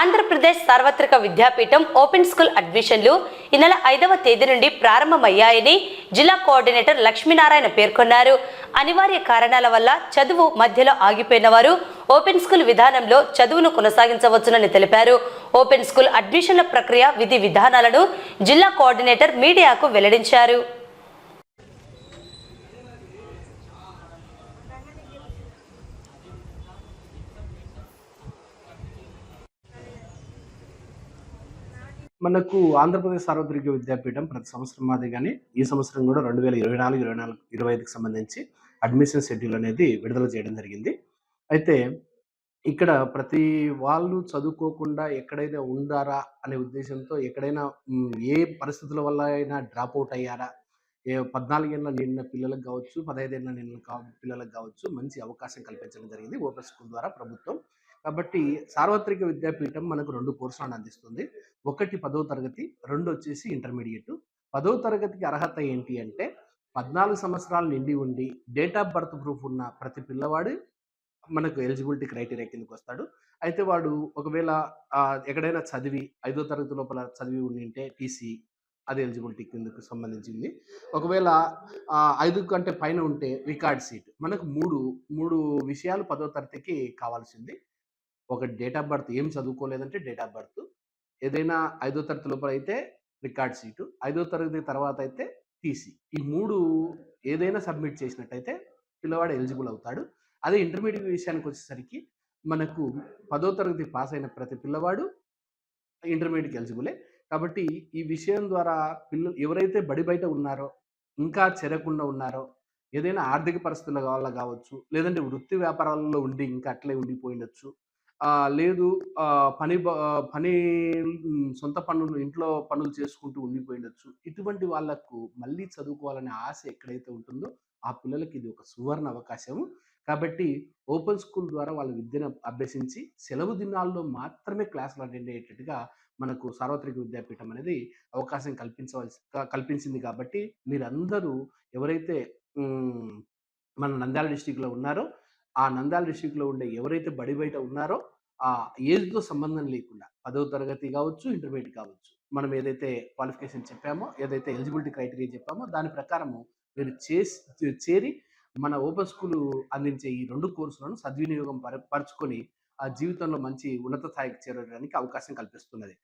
ఆంధ్రప్రదేశ్ సార్వత్రిక విద్యాపీఠం open school అడ్మిషన్లు ఈ నెల ఐదవ తేదీ నుండి ప్రారంభమయ్యాయని జిల్లా కోఆర్డినేటర్ లక్ష్మీనారాయణ పేర్కొన్నారు. అనివార్య కారణాల వల్ల చదువు మధ్యలో ఆగిపోయిన వారు ఓపెన్ స్కూల్ విధానంలో చదువును కొనసాగించవచ్చునని తెలిపారు. ఓపెన్ స్కూల్ అడ్మిషన్ల ప్రక్రియ విధి విధానాలను జిల్లా కోఆర్డినేటర్ మీడియాకు వెల్లడించారు. మనకు ఆంధ్రప్రదేశ్ సార్వత్రిక విద్యాపీఠం ప్రతి సంవత్సరం మాదిరిగానే ఈ సంవత్సరం కూడా రెండు వేల ఇరవై నాలుగు ఇరవై నాలుగు ఇరవై ఐదుకి సంబంధించి అడ్మిషన్ షెడ్యూల్ అనేది విడుదల చేయడం జరిగింది. అయితే ఇక్కడ ప్రతి వాళ్ళు చదువుకోకుండా ఎక్కడైనా ఉండారా అనే ఉద్దేశంతో ఎక్కడైనా ఏ పరిస్థితుల వల్ల అయినా డ్రాప్ అవుట్ అయ్యారా? ఏ పద్నాలుగేళ్ళ నిన్న పిల్లలకు కావచ్చు పదహైదేళ్ళ నిన్న కా- పిల్లలకు కావచ్చు మంచి అవకాశం కల్పించడం జరిగింది. ఓపెన్ స్కూల్ ద్వారా ప్రభుత్వం కాబట్టి సార్వత్రిక విద్యాపీఠం మనకు రెండు కోర్సులను అందిస్తుంది. ఒకటి పదో తరగతి రెండు వచ్చేసి ఇంటర్మీడియట్. పదో తరగతికి అర్హత ఏంటి అంటే పద్నాలుగు సంవత్సరాలు నిండి ఉండి డేట్ ఆఫ్ బర్త్ ప్రూఫ్ ఉన్న ప్రతి పిల్లవాడు మనకు ఎలిజిబిలిటీ క్రైటీరియా కిందకి వస్తాడు. అయితే వాడు ఒకవేళ ఎక్కడైనా చదివి ఐదో తరగతి లోపల చదివి ఉండింటే టీసీ అది ఎలిజిబిలిటీ కిందకు సంబంధించింది. ఒకవేళ ఐదు కంటే పైన ఉంటే రికార్డ్ సీట్. మనకు మూడు మూడు విషయాలు పదో తరగతికి కావాల్సింది. ఒక డేట్ ఆఫ్ బర్త్ ఏం చదువుకోలేదంటే డేట్ ఆఫ్ బర్త్ ఏదైనా ఐదో తరగతి లోపల అయితే రికార్డ్ సీటు ఐదో తరగతి తర్వాత అయితే టీసీ ఈ మూడు ఏదైనా సబ్మిట్ చేసినట్టయితే పిల్లవాడు ఎలిజిబుల్ అవుతాడు. అదే ఇంటర్మీడియట్ విషయానికి వచ్చేసరికి మనకు పదో తరగతి పాస్ అయిన ప్రతి పిల్లవాడు ఇంటర్మీడియట్కి ఎలిజిబులే కాబట్టి ఈ విషయం ద్వారా పిల్లలు ఎవరైతే బడి బయట ఉన్నారో ఇంకా చేరకుండా ఉన్నారో ఏదైనా ఆర్థిక పరిస్థితుల వల్ల కావచ్చు లేదంటే వృత్తి వ్యాపారాలలో ఉండి ఇంకా అట్లే ఉండిపోయిండొచ్చు లేదు. పని పని సొంత పనులు ఇంట్లో పనులు చేసుకుంటూ ఉండిపోయినచ్చు ఇటువంటి వాళ్ళకు మళ్ళీ చదువుకోవాలనే ఆశ ఎక్కడైతే ఉంటుందో ఆ పిల్లలకి ఇది ఒక సువర్ణ అవకాశము. కాబట్టి ఓపెన్ స్కూల్ ద్వారా వాళ్ళ విద్యను అభ్యసించి సెలవు దినాల్లో మాత్రమే క్లాసులు అటెండ్ అయ్యేటట్టుగా మనకు సార్వత్రిక విద్యాపీఠం అనేది అవకాశం కల్పించవలసి కల్పించింది కాబట్టి మీరందరూ ఎవరైతే మన నంద్యాల డిస్టిక్లో ఉన్నారో ఆ నంద్యాల డిస్టిక్లో ఉండే ఎవరైతే బడి బయట ఉన్నారో ఆ ఏజ్తో సంబంధం లేకుండా పదవ తరగతి కావచ్చు ఇంటర్మీడియట్ కావచ్చు మనం ఏదైతే క్వాలిఫికేషన్ చెప్పామో ఏదైతే ఎలిజిబిలిటీ క్రైటీరియా చెప్పామో దాని ప్రకారము మీరు చేసి చేరి మన ఓపెన్ స్కూల్ అందించే ఈ రెండు కోర్సులను సద్వినియోగం పర పరుచుకొని ఆ జీవితంలో మంచి ఉన్నత స్థాయికి చేరడానికి అవకాశం కల్పిస్తున్నది.